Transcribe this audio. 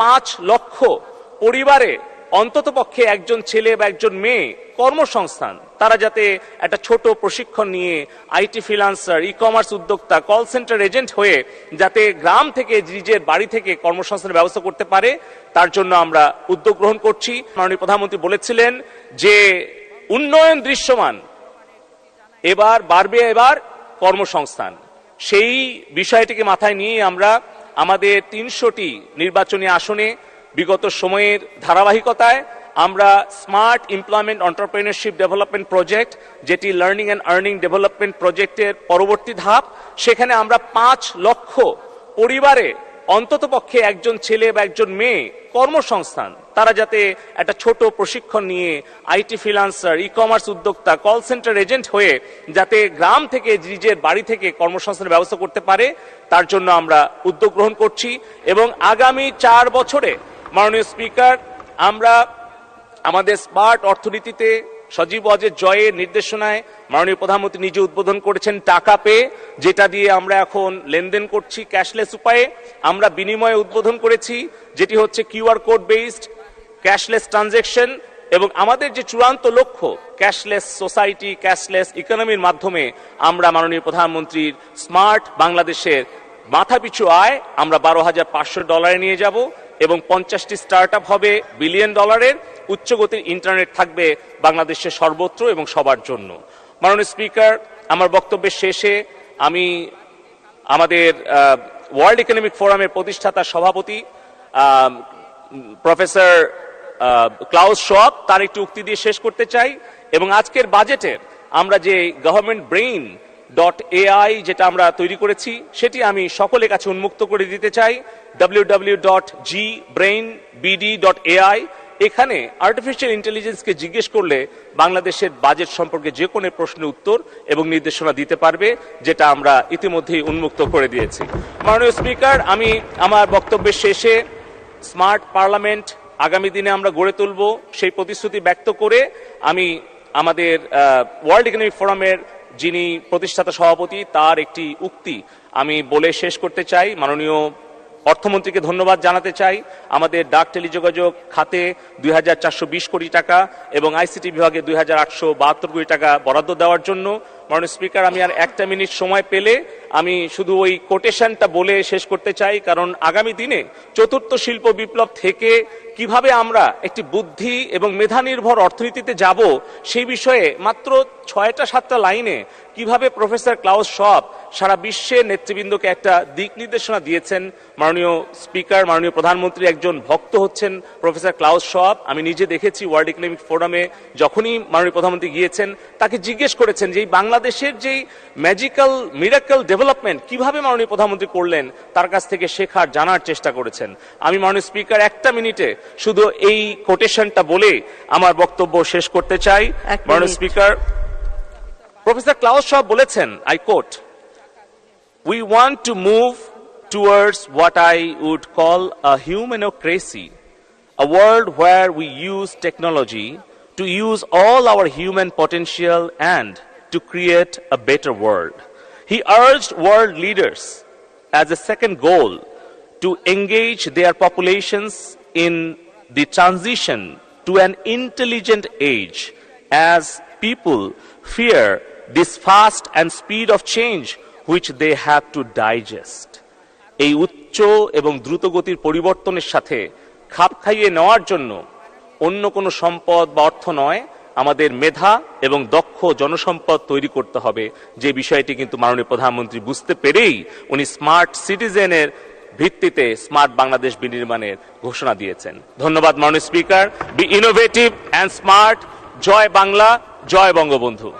পাঁচ লক্ষ পরিবারে অন্ততপক্ষে একজন ছেলে বা একজন মেয়ে কর্মসংস্থান। তারা যাতে একটা ছোট প্রশিক্ষণ নিয়ে আইটি ফ্রিলান্সার ই কমার্স উদ্যোক্তা, কল সেন্টার এজেন্ট হয়ে যাতে গ্রাম থেকে নিজের বাড়ি থেকে কর্মসংস্থানের ব্যবস্থা করতে পারে, তার জন্য আমরা উদ্যোগ গ্রহণ করছি। মাননীয় প্রধানমন্ত্রী বলেছিলেন যে উন্নয়ন দৃশ্যমান, এবার বাড়বে এবার কর্মসংস্থান। সেই বিষয়টিকে মাথায় নিয়ে আমরা আমাদের তিনশোটি নির্বাচনী আসনে বিগত সময়ের ধারাবাহিকতায় আমরা smart employment entrepreneurship development project, যেটি লার্নিং অ্যান্ড আর্নিং ডেভেলপমেন্ট প্রজেক্টের পরবর্তী ধাপ, সেখানে আমরা পাঁচ লক্ষ পরিবারে অন্ততপক্ষে একজন ছেলে বা একজন মেয়ে কর্মসংস্থান তারা যাতে একটা ছোট প্রশিক্ষণ নিয়ে আইটি ফ্রিলান্সার ই কমার্স উদ্যোক্তা কল সেন্টার এজেন্ট হয়ে যাতে গ্রাম থেকে নিজের বাড়ি থেকে কর্মসংস্থানের ব্যবস্থা করতে পারে, তার জন্য আমরা উদ্যোগ গ্রহণ করছি এবং আগামী চার বছরে, মাননীয় স্পিকার, আমরা আমাদের স্মার্ট অর্থনীতিতে সজীব অজের জয়ের নির্দেশনায় মাননীয় প্রধানমন্ত্রী নিজে উদ্বোধন করেছেন টাকা পেয়ে যেটা দিয়ে আমরা এখন লেনদেন করছি ক্যাশলেস উপায়ে। আমরা বিনিময়ে উদ্বোধন করেছি, যেটি হচ্ছে QR code based cashless transaction এবং আমাদের যে চূড়ান্ত লক্ষ্য, ক্যাশলেস সোসাইটি, ক্যাশলেস ইকোনমির মাধ্যমে আমরা মাননীয় প্রধানমন্ত্রীর স্মার্ট বাংলাদেশের মাথাপিছু আয় আমরা বারো হাজার পাঁচশো ডলারে নিয়ে যাব এবং পঞ্চাশটি স্টার্ট হবে বিলিয়ন ডলারের, উচ্চগতির ইন্টারনেট থাকবে বাংলাদেশের সর্বত্র এবং সবার জন্য। মাননীয় স্পিকার, আমার বক্তব্যের শেষে আমি আমাদের ওয়ার্ল্ড ইকোনমিক ফোরামের প্রতিষ্ঠাতা সভাপতি প্রফেসর ক্লাউস শপ, তার একটি উক্তি দিয়ে শেষ করতে চাই। এবং আজকের বাজেটের আমরা যে গভর্নমেন্ট ব্রেইন ডট এআই যেটা আমরা তৈরি করেছি, সেটি আমি সকলের কাছে উন্মুক্ত করে দিতে চাই। W W dot G brain BD dot AI এখানে আর্টিফিশিয়াল ইন্টেলিজেন্সকে জিজ্ঞেস করলে বাংলাদেশের বাজেট সম্পর্কে যে কোনো প্রশ্নের উত্তর এবং নির্দেশনা দিতে পারবে, যেটা আমরা ইতিমধ্যেই উন্মুক্ত করে দিয়েছি। মাননীয় স্পিকার আমি আমার বক্তব্যের শেষে স্মার্ট পার্লামেন্ট আগামী দিনে আমরা গড়ে তুলব সেই প্রতিশ্রুতি ব্যক্ত করে আমি আমাদের ওয়ার্ল্ড ইকোনমিক ফোরামের যিনি প্রতিষ্ঠাতা সভাপতি, তার একটি উক্তি আমি বলে শেষ করতে চাই। মাননীয় অর্থমন্ত্রীকে ধন্যবাদ জানাতে চাই। আমাদের ডাক টেলিযোগাযোগ খাতে দুই হাজার চারশো বিশ কোটি টাকা এবং আইসিটি বিভাগে দুই হাজার আটশো বাহাত্তর কোটি টাকা বরাদ্দ দেওয়ার জন্য। মাননীয় স্পিকার, আমি আর একটা মিনিট সময় পেলে আমি শুধু ওই কোটেশনটা বলে শেষ করতে চাই, কারণ আগামী দিনে চতুর্থ শিল্প বিপ্লব থেকে কীভাবে আমরা একটি বুদ্ধি এবং মেধা নির্ভর অর্থনীতিতে যাব সেই বিষয়ে মাত্র ছয়টা সাতটা লাইনে কীভাবে প্রফেসর ক্লাউস সব সারা বিশ্বের নেতৃবৃন্দকে একটা দিক নির্দেশনা দিয়েছেন মাননীয় স্পিকার, মাননীয় প্রধানমন্ত্রী একজন ভক্ত হচ্ছেন প্রফেসর ক্লাউস সব। আমি নিজে দেখেছি ওয়ার্ল্ড ইকোনমিক ফোরামে যখনই মাননীয় প্রধানমন্ত্রী গিয়েছেন, তাকে জিজ্ঞেস করেছেন যে এই বাংলাদেশের যেই ম্যাজিক্যাল মিরাক্যাল ডেভেলপমেন্ট কীভাবে মাননীয় প্রধানমন্ত্রী করলেন তার কাছ থেকে শেখার জানার চেষ্টা করেছেন। আমি মাননীয় স্পিকার একটা মিনিটে শুধু এই কোটেশনটা বলে আমার বক্তব্য শেষ করতে চাই। মাননীয় স্পিকার প্রফেসর ক্লাউস সব বলেছেন I quote we want to move towards what I would call a humanocracy, a world where we use technology to use all our human potential and to create a better world. He urged world leaders as a second goal to engage their populations in the transition to an intelligent age as people fear this fast and speed of change which they have to digest. এই উচ্চ এবং দ্রুতগতির পরিবর্তনের সাথে খাপ খাইয়ে নেওয়ার জন্য অন্য কোনো সম্পদ বা অর্থ নয় আমাদের মেধা এবং দক্ষ জনসম্পদ তৈরি করতে হবে। যে বিষয়টি কিন্তু মাননীয় প্রধানমন্ত্রী বুঝতে পেরেই উনি স্মার্ট সিটিজেনের ভিত্তিতে স্মার্ট বাংলাদেশ বিনির্মাণের ঘোষণা দিয়েছেন। ধন্যবাদ মাননীয় speaker. Be innovative and smart জয় বাংলা, জয় বঙ্গবন্ধু।